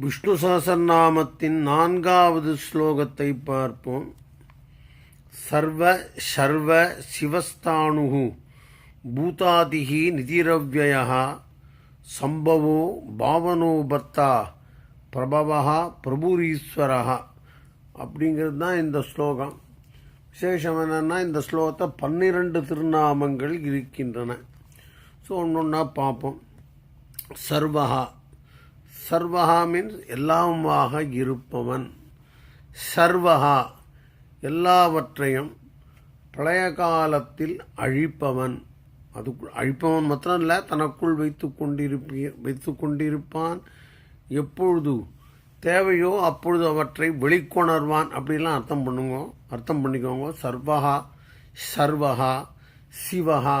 விஷ்ணு சகசரநாமத்தின் நான்காவது ஸ்லோகத்தை பார்ப்போம். சர்வ சர்வ சிவஸ்தானு பூதாதிகி நிதிரவ்யா சம்பவோ பாவனோ பர்த்தா பிரபவா பிரபுரீஸ்வரா அப்படிங்கிறது தான் இந்த ஸ்லோகம். விசேஷம் என்னென்னா இந்த ஸ்லோகத்தை பன்னிரண்டு திருநாமங்கள் இருக்கின்றன. ஸோ ஒன்று ஒன்றா பார்ப்போம். சர்வஹா சர்வகா மீன்ஸ் எல்லாமாக இருப்பவன். சர்வகா எல்லாவற்றையும் பழைய காலத்தில் அழிப்பவன். அது அழிப்பவன் மாத்திரம் இல்லை தனக்குள் வைத்து கொண்டிருப்ப வைத்து கொண்டிருப்பான். எப்பொழுது தேவையோ அப்பொழுது அவற்றை வெளிக்கொணர்வான் அப்படிலாம் அர்த்தம் பண்ணுங்க அர்த்தம் பண்ணிக்கோங்க. சர்வகா சர்வஹா சிவகா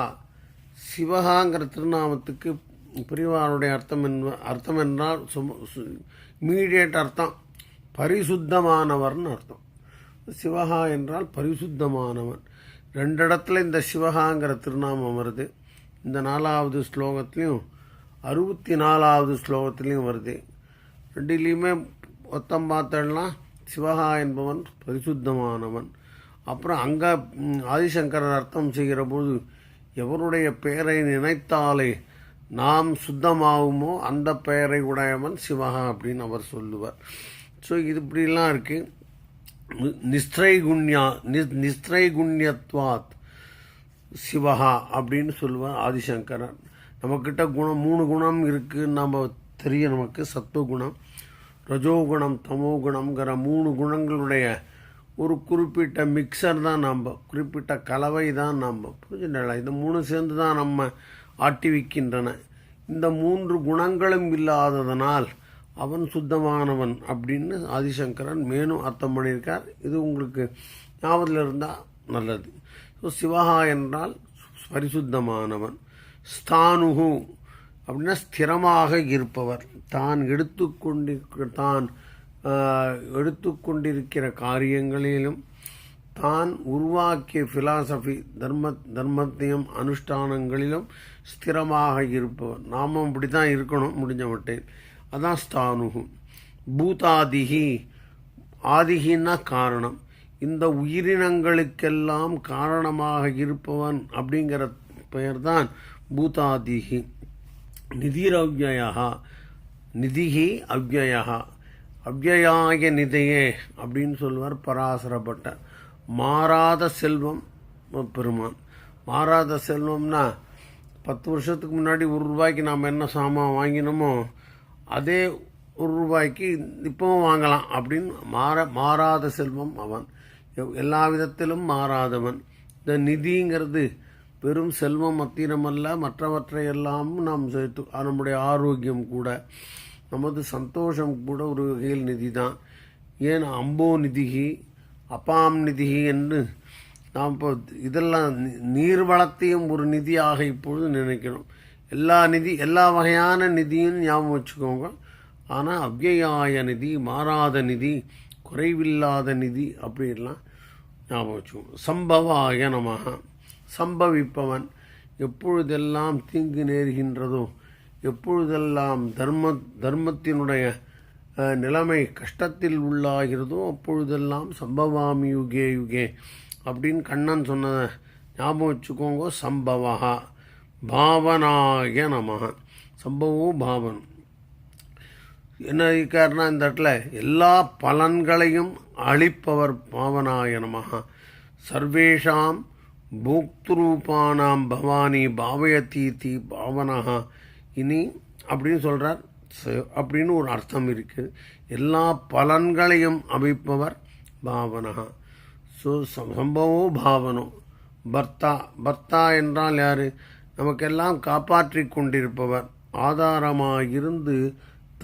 சிவகாங்கிற திருநாமத்துக்கு பிரிவாருடைய அர்த்தம் என்ன அர்த்தம் என்றால் இமீடியட் அர்த்தம். பரிசுத்தமானவர்னு அர்த்தம். சிவகா என்றால் பரிசுத்தமானவன். ரெண்டு இடத்துல இந்த சிவகாங்கிற திருநாமம் வருது. இந்த நாலாவது ஸ்லோகத்துலேயும் அறுபத்தி நாலாவது ஸ்லோகத்துலேயும் வருது. ரெண்டுலேயுமே மொத்தம் பார்த்தோம்னா சிவகா என்பவன் பரிசுத்தமானவன். அப்புறம் அங்கே ஆதிசங்கரர் அர்த்தம் செய்கிற போது எவருடைய பெயரை நினைத்தாலே நாம் சுத்தமாகுமோ அந்த பெயரை உடையவன் சிவகா அப்படின்னு அவர் சொல்லுவார். ஸோ இது இப்படிலாம் இருக்குது நிஸ்திரைகுண்யா நிஸ்திரைகுண்யத்வாத் சிவகா அப்படின்னு சொல்லுவார் ஆதிசங்கரன் நம்மக்கிட்ட குணம் மூணு குணம் இருக்குது நம்ம தெரியும் நமக்கு சத்துவகுணம் ரஜோகுணம் தமோகுணம்ங்கிற மூணு குணங்களுடைய ஒரு குறிப்பிட்ட மிக்சர் தான் நம்ம குறிப்பிட்ட கலவை தான் நம்ம புரிஞ்சுட்டா இந்த மூணு சேர்ந்து தான் நம்ம ஆட்டி வைக்கின்றன இந்த மூன்று குணங்களும் இல்லாததனால் அவன் சுத்தமானவன் அப்படின்னு ஆதிசங்கரன் மேலும் அர்த்தம் பண்ணியிருக்கார். இது உங்களுக்கு ஞாபகத்தில் இருந்தால் நல்லது. ஸோ சிவஹா என்றால் பரிசுத்தமானவன். ஸ்தானுகு அப்படின்னா ஸ்திரமாக இருப்பவர். தான் எடுத்துக்கொண்டிருக்க தான் எடுத்துக்கொண்டிருக்கிற காரியங்களிலும் தான் உருவாக்கிய ஃபிலாசபி தர்ம தர்மத்தையும் அனுஷ்டானங்களிலும் ஸ்திரமாக இருப்பவர். நாமும் இப்படி தான் இருக்கணும் முடிஞ்ச மட்டேன் அதான் ஸ்தானுகு. பூதாதிகி. ஆதிகின்னா காரணம். இந்த உயிரினங்களுக்கெல்லாம் காரணமாக இருப்பவன் அப்படிங்கிற பெயர்தான் பூதாதிகி. நிதிரவ்யா நிதிகி அவ்யயா அவ்யயாய நிதையே அப்படின்னு சொல்லுவார் பராசரப்பட்ட மாறாத செல்வம் பெருமான். மாறாத செல்வம்னா பத்து வருஷத்துக்கு முன்னாடி ஒரு ரூபாய்க்கு நாம் என்ன சாமான் வாங்கினோமோ அதே ஒரு ரூபாய்க்கு இப்போவும் வாங்கலாம் அப்படின்னு மாற மாறாத செல்வம் அவன். எல்லா விதத்திலும் மாறாதவன். இந்த நிதிங்கிறது பெரும் செல்வம் மத்திரமல்ல மற்றவற்றை எல்லாம் நாம் சேர்த்து நம்முடைய ஆரோக்கியம் கூட நமது சந்தோஷம் கூட ஒரு வகையில் நிதி தான் ஏன் அம்போ நிதிகி அப்பாம் நிதி என்று நாம் இப்போ இதெல்லாம் நீர் வளத்தையும் ஒரு நிதியாக இப்பொழுது நினைக்கிறோம். எல்லா நிதி எல்லா வகையான நிதியும் ஞாபகம் வச்சுக்கோங்க. ஆனால் அவ்யயாய நிதி மாறாத நிதி குறைவில்லாத நிதி அப்படின்லாம் ஞாபகம் வச்சுக்கோங்க. சம்பவாய நமக சம்பவிப்பவன் எப்பொழுதெல்லாம் தீங்கு நேர்கின்றதோ எப்பொழுதெல்லாம் தர்ம தர்மத்தினுடைய நிலைமை கஷ்டத்தில் உள்ளாகிறதோ அப்பொழுதெல்லாம் சம்பவாமி யுகே யுகே அப்படின்னு கண்ணன் சொன்னதை ஞாபகம் வச்சுக்கோங்க சம்பவா. பாவனாய நம சம்பவம் பாவன். என்ன இருக்காருன்னா இந்த இடத்துல எல்லா பலன்களையும் அளிப்பவர் பாவனாய நம சர்வேஷாம் போக்துரூபானாம் பவானி பாவயதீதி பாவனா இனி அப்படின்னு சொல்கிறார் அப்படின்னு ஒரு அர்த்தம் இருக்குது எல்லா பலன்களையும் அமைப்பவர் பாவனா ஸோ சம்பவோ பாவனோ. பர்த்தா பர்த்தா என்றால் யார்? நமக்கெல்லாம் காப்பாற்றி கொண்டிருப்பவர். ஆதாரமாக இருந்து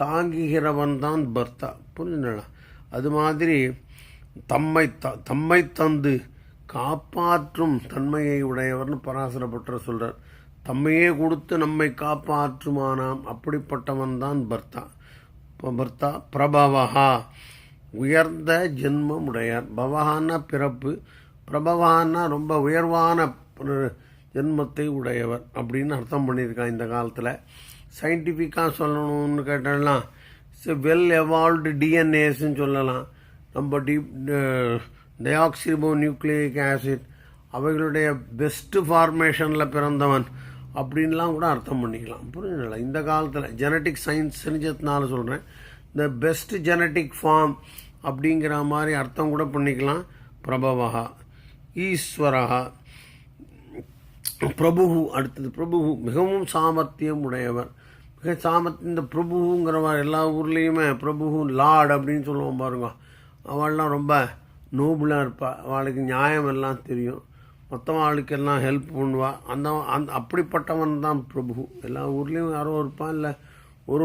தாங்குகிறவன் தான் பர்த்தா. புரிஞ்சுங்களா அது மாதிரி தம்மை த தம்மை தந்து காப்பாற்றும் தன்மையை உடையவர்னு பராசரப்பட்ட சொல்கிறார் தம்மையே கொடுத்து நம்மை காப்பாற்றுமானாம். அப்படிப்பட்டவன் தான் பர்த்தா பர்த்தா பிரபவஹா. உயர்ந்த ஜென்மம் உடையார் பவஹான்னா பிறப்பு. பிரபவான்னா ரொம்ப உயர்வான ஜென்மத்தை உடையவர் அப்படின்னு அர்த்தம் பண்ணியிருக்கான் இந்த காலத்தில். சயின்டிஃபிக்காக சொல்லணும்னு கேட்டோம்னா வெல் எவால்வ்டு டிஎன்ஏஸ்ன்னு சொல்லலாம். நம்ம டி டயாக்சிபோ நியூக்ளியிக் ஆசிட் அவைகளுடைய பெஸ்ட்டு ஃபார்மேஷனில் பிறந்தவன். அப்படின்லாம் கூட அர்த்தம் பண்ணிக்கலாம். புரியுதுங்களா? இந்த காலத்தில் ஜெனட்டிக் சயின்ஸ் தெரிஞ்சதுனால சொல்கிறேன் இந்த பெஸ்ட் ஜெனட்டிக் ஃபார்ம் அப்படிங்கிற மாதிரி அர்த்தம் கூட பண்ணிக்கலாம். பிரபவா ஈஸ்வரா பிரபு அடுத்தது பிரபு மிகவும் சாமர்த்தியம் உடையவர். மிக சாமர்த்தி இந்த பிரபுங்கிறவர் எல்லா ஊர்லேயுமே பிரபு லார்டு அப்படின்னு சொல்லுவோம் பாருங்க. அவள்லாம் ரொம்ப நோபுளாக இருப்பாள் அவளுக்கு நியாயம் எல்லாம் தெரியும். மற்றவளுக்கெல்லாம் ஹெல்ப் பண்ணுவாள் அந்த அந்த அப்படிப்பட்டவன் தான் பிரபு. எல்லா ஊர்லேயும் யாரோ இருப்பான் இல்லை ஒரு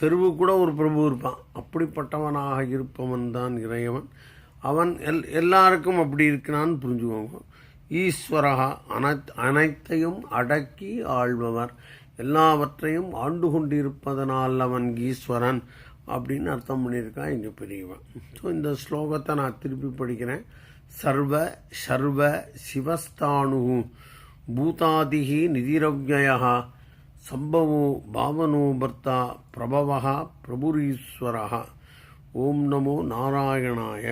தெருவு கூட ஒரு பிரபு இருப்பான். அப்படிப்பட்டவனாக இருப்பவன் தான் இறைவன். அவன் எல் எல்லாருக்கும் அப்படி இருக்கிறான்னு புரிஞ்சுக்கோங்க. ஈஸ்வரகா அனைத் அனைத்தையும் அடக்கி ஆள்பவர். எல்லாவற்றையும் ஆண்டு கொண்டிருப்பதனால் அவன் ஈஸ்வரன் அப்படின்னு அர்த்தம் பண்ணியிருக்கான் இங்கே பெரியவன். ஸோ இந்த ஸ்லோகத்தை நான் திருப்பி படிக்கிறேன். சர்வ சர்வ சிவஸ்தானு பூதாதிகி நிதிரவ்யயா சம்பவோ பாவனோ பர்த்தா பிரபவः பிரபுரீஸ்வரः ஓம் நமோ நாராயணாய.